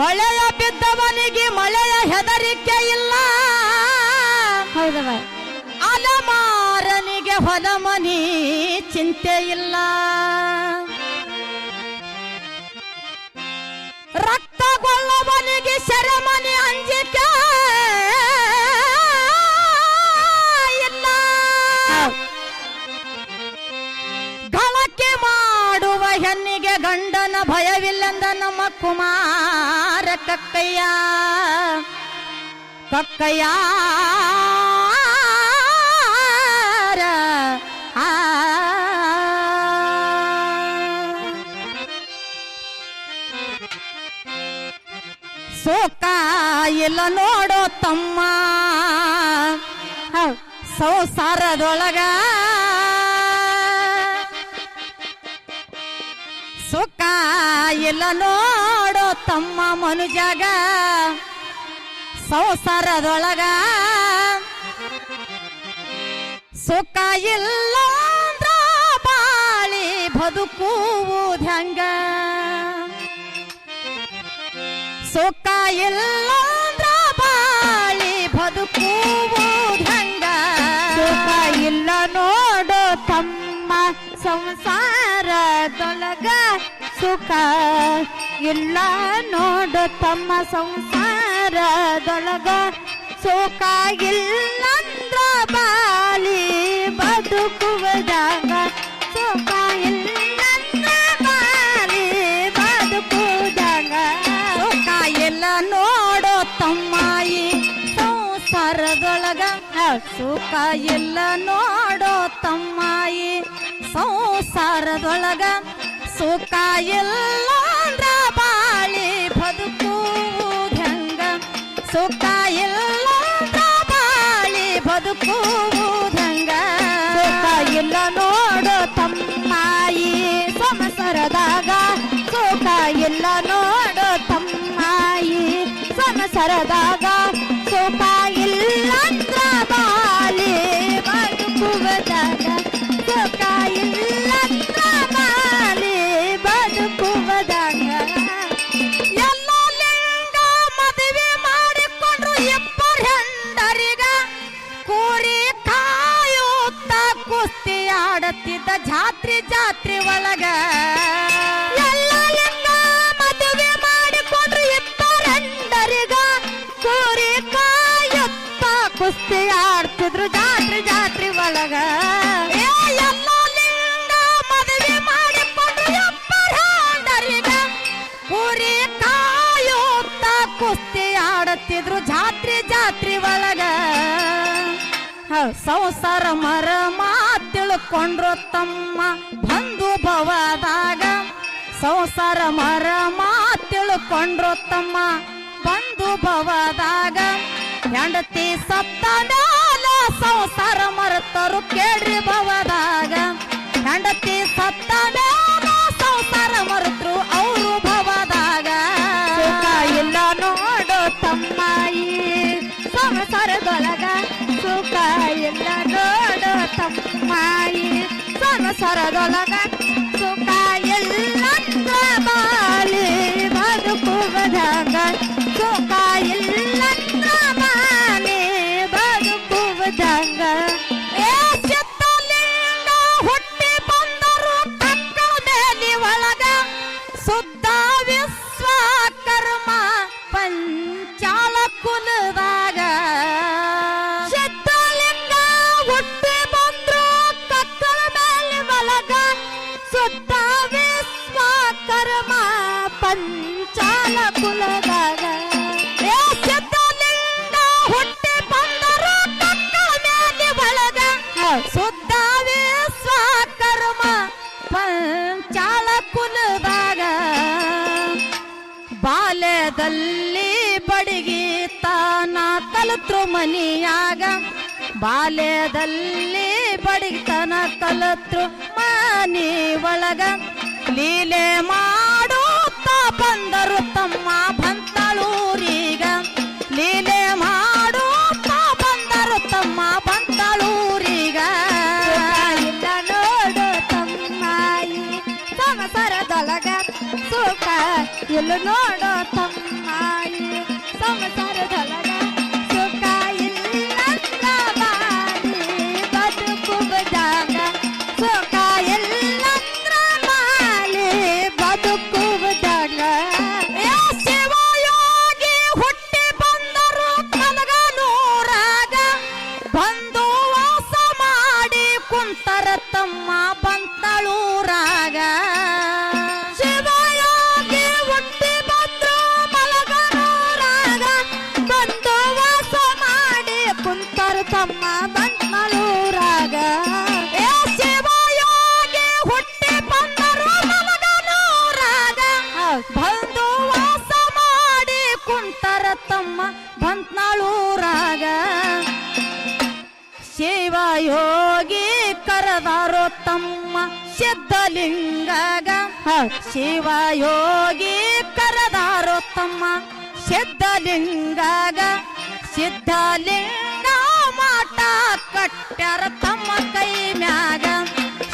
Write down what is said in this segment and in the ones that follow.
ಹೊಳೆಯ ಬಿದ್ದವನಿಗೆ ಮಳೆಯ ಹೆದರಿಕೆ ಇಲ್ಲ. ಹೌದವ. ಅಲಮಾರನಿಗೆ ಹೊಲಮನಿ ಚಿಂತೆ ಇಲ್ಲ. ರಕ್ತಗೊಳ್ಳವನಿಗೆ ಶರಮನಿ ಅಂಜಿಕೆ ಇಲ್ಲ. ಗಳಕೆ ಮಾಡುವ ಹೆಣ್ಣಿಗೆ ಗಂಡನ ಭಯವಿಲ್ಲಂದ ನಮ್ಮ ಕುಮಾರ. ಕಕ್ಕಯ್ಯ ಕಕ್ಕಯ್ಯ ಆ. ಸೋಕ ಇಲ್ಲ ನೋಡೋ ತಮ್ಮ ಹೌದ್, ಸಂಸಾರದೊಳಗ ಸುಖ ಇಲ್ಲ ನೋಡೋ ತಮ್ಮ ಮನುಜಾಗ ಸಂಸಾರದೊಳಗ. ಸುಖ ಇಲ್ಲಂದ್ರ ಬಾಳಿ ಬದುಕುವುದು ಹೆಂಗ? ಸುಖ ಇಲ್ಲ ಬಾಳಿ ಬದುಕುವುದು ಹೆಂಗ? ಸುಖ ಇಲ್ಲ ನೋಡು ತಮ್ಮ ಸಂಸಾರದೊಳಗ ಸುಖ ಇಲ್ಲ ನೋಡು ತಮ್ಮ ಸಂಸಾರದೊಳಗ. ಸುಖ ಇಲ್ಲಂದ್ರ ಬಾಲಿ ಬದುಕುವುದಾಗ. ಸುಖ ಇಲ್ಲಂದ್ರ ಬಾಲಿ ಬದುಕುವುದಾಗ. ಸುಖ ಇಲ್ಲ ನೋಡೋ ತಮ್ಮಾಯಿ ಸಂಸಾರದೊಳಗ. ಸುಖ ಇಲ್ಲ ನೋಡೋ ತಮ್ಮಾಯಿ ಸಂಸಾರದೊಳಗ. ಸುಖ ಇಲ್ಲ ಸುಖ ಇಲ್ಲ ಅಂದ್ರ ಕುಸ್ತಿ ಆಡ್ತಿದ್ರು ಜಾತ್ರೆ ಜಾತ್ರೆ ಒಳಗ. ಮದುವೆ ಕಾಯುತ್ತ ಕುಸ್ತಿ ಆಡುತ್ತಿದ್ರು ಜಾತ್ರೆ ಜಾತ್ರೆ ಒಳಗ. ಸಂಸಾರ ಮರ ಮಾತಿಳ್ಕೊಂಡ್ರು ತಮ್ಮ ಬಂಧು ಭವದಾಗ. ಸಂಸಾರ ಮರ ಮಾತಿಳ್ಕೊಂಡ್ರು ತಮ್ಮ ಬಂಧು ಭವದಾಗ. ಹೆಂಡತಿ ಸತ್ತ ಮ್ಯಾಲ ಸಂಸಾರ ಮರೆತರು ಕೇಳ್ರಿ ಭವದಾಗ ಹೆಂಡತಿ ಸತ್ತ ಮ್ಯಾಲ ಸಂಸಾರ ಮರೆತರು ಅವರು ಭವದಾಗ ಇಲ್ಲ ನೋಡು ತಮ್ಮಾಯಿ, ಸಂಸಾರದೊಳಗ ಸುಖ ಇಲ್ಲ ನೋಡು ತಮ್ಮಾಯಿ, ಸಂಸಾರದೊಳಗ ಕುಲದಾಗ ಚಿತ್ತಲಿಂಗ ಹುಟ್ಟಿ ಬಂದರು ಮೇಲಿ ಪಂಚಾಲ ಕುಲದಾಗ. ಬಾಲ್ಯದಲ್ಲಿ ಬಡಿಗಿ ತಾನ ಕಲತ್ರು ಮನಿಯಾಗ. ಬಾಲ್ಯದಲ್ಲಿ ಬಡಗಿತನ ಕಲತ್ರು ಮನಿ ಒಳಗ. ಲೀಲೆ ಮಾಡುತ್ತಾ ಬಂದರು ತಮ್ಮ ಬಂತಳೂರಿಗ. ಲೀಲೆ ಮಾಡುತ್ತಾ ಬಂದರು ತಮ್ಮ ಬಂತಳೂರಿಗ. ನೋಡು ತಮ್ಮಾಯಿ ಸಂಸಾರದೊಳಗ ಸುಖ ಇಲ್ಲ ನೋಡು ತಮ್ಮಾಯಿ ಸಂಸಾರದೊಳಗ ಬಂಟ್ಮಳೂರಾಗ ಏ ಶಿವಯೋಗಿ ಹುಟ್ಟಿ ಬಂದರು ಮಲಗನೂರಾಗ ಬಂದು ವಾಸ ಮಾಡಿ ಕುಂತರ ತಮ್ಮ ಬಂತ್ನಾಳೂರಾಗ ಶಿವಯೋಗಿ ಕರೆದಾರೋ ತಮ್ಮ ಸಿದ್ಧಲಿಂಗಗ ಶಿವಯೋಗಿ ಕರೆದಾರೋ ತಮ್ಮ ಸಿದ್ಧಲಿಂಗಗ ಸಿದ್ಧಲಿಂಗ ಕಟ್ಟ್ಯಾರ ತಮ್ಮ ಕೈ ಮ್ಯಾಗ.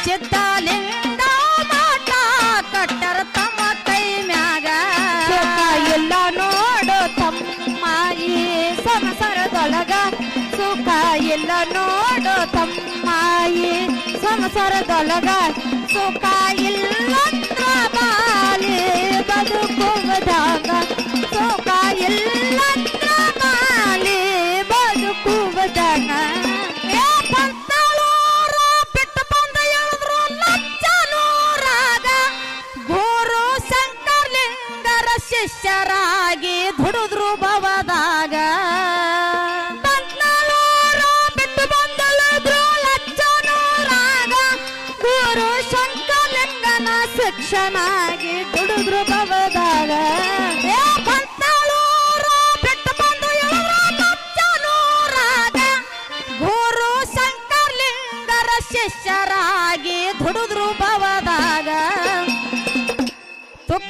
ಸಿದ್ಧಲಿಂಗ ಮಾಟ ಕಟ್ಟ್ಯಾರ ತಮ್ಮ ಕೈ ಮ್ಯಾಗ. ಇಲ್ಲ ನೋಡು ತಮ್ಮ ಈ ಸಂಸಾರದೊಳಗ. ಸುಖ ಇಲ್ಲ ನೋಡು ತಮ್ಮ ಈ ಸಂಸಾರದೊಳಗ. ಸುಖ ಇಲ್ಲ ಬಾಲಿ ಬದುಕುವುದಾಗ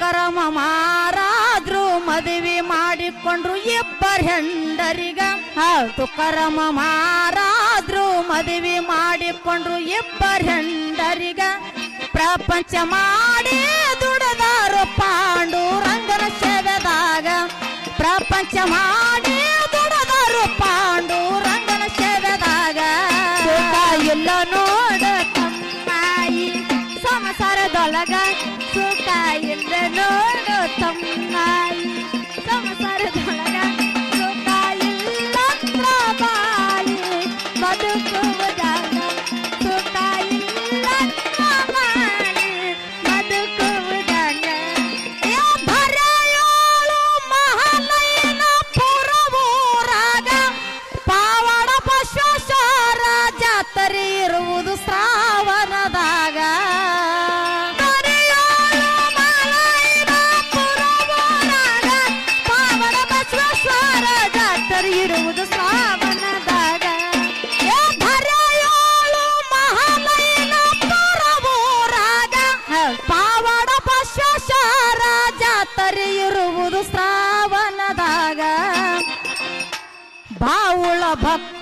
ತುಕ್ಕರಮ ಮಾರಾದ್ರು ಮದುವೆ ಮಾಡಿಕೊಂಡ್ರು ಇಬ್ಬರ ಹೆಂಡರಿಗ. ತುಕ್ಕರಮ ಮಾರಾದ್ರು ಮದುವೆ ಮಾಡಿಕೊಂಡ್ರು ಇಬ್ಬರ ಹೆಂಡರಿಗ. ಪ್ರಪಂಚ ಮಾಡಿ ದುಡದಾರು ಪಾಂಡು ರಂಗನ ಸೇವೆದಾಗ ಪ್ರಪಂಚ ಮಾಡಿ ದುಡದಾರು ಪಾಂಡು ರಂಗನ ಸೇವೆದಾಗ ಎಲ್ಲ ಇಲ್ಲ ನೋಡ ತಮ್ಮಾಯಿ ಸಂಸಾರದೊಳಗ. ಜಾತ್ರೆ ಇರುವುದು ಶ್ರಾವಣದಾಗ. ಇರುವುದು ಪಾವಡ ಇರುವುದು ಶ್ರಾವಣದಾಗ. ಬಾವುಳ ಭಕ್ತರು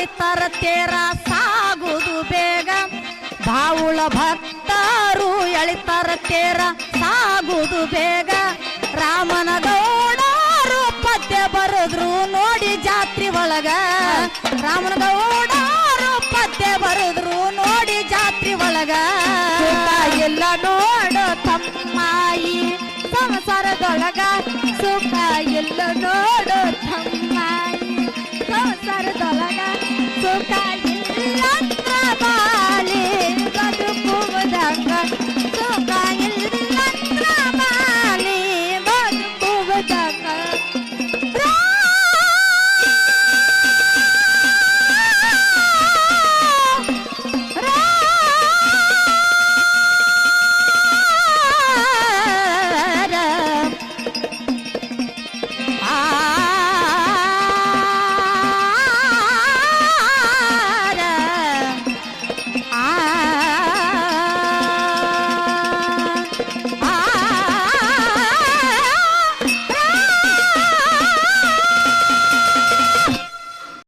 ಎಳಿತಾರ ತೇರ ಸಾಗುದು ಬೇಗ. ಬಾವುಳ ಭಕ್ತರು ಎಳಿತಾರ ತೇರ ಸಾಗುದು ಬೇಗ. ರಾಮನ ಗೌಡರು ಪದ್ಯ ಬರೆದ್ರು ನೋಡಿ ಜಾತ್ರೆ ಒಳಗ. ರಾಮನ ಗೌಡರು ಪದ್ಯ ಬರೆದ್ರು ನೋಡಿ ಜಾತ್ರೆ ಒಳಗ. ಎಲ್ಲ ನೋಡು ತಮ್ಮಾಯಿ ಸಂಸಾರದೊಳಗ. ಸುಖ ಎಲ್ಲ ನೋಡು ತಮ್ಮಾಯಿ ಸಂಸಾರದೊಳಗ ಸುಖ